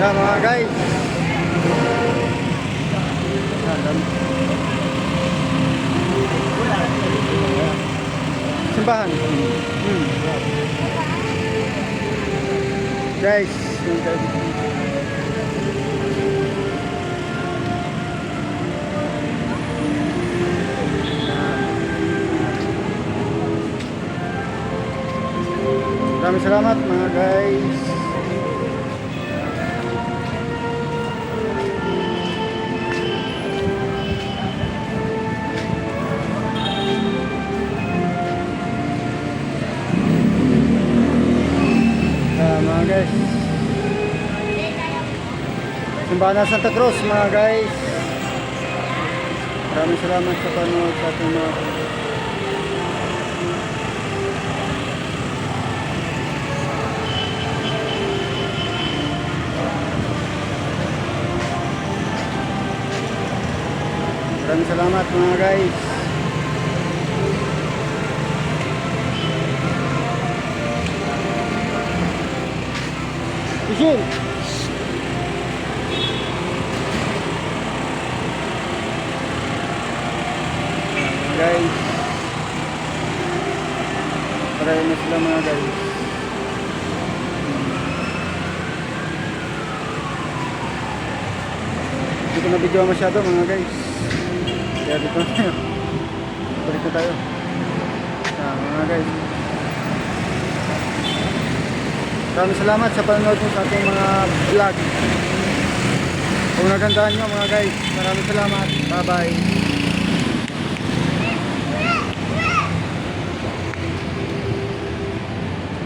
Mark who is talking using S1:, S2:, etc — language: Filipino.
S1: Yan mga guys. Simbahan. Hmm. Guys, Maraming salamat mga guys. Mga guys. Simbahan ng Santa Cruz mga guys. Maraming salamat sa panood sa ating mga Maraming salamat mga guys. Isin! Guys. Marami na sila mga guys. Hindi ko na video masyado mga guys. Kaya dito na tayo. Balik na tayo. Ah, mga guys. Maraming salamat sa panonood nyo sa ating mga vlog. Kung nagandahan nyo mga guys, maraming salamat. Bye bye.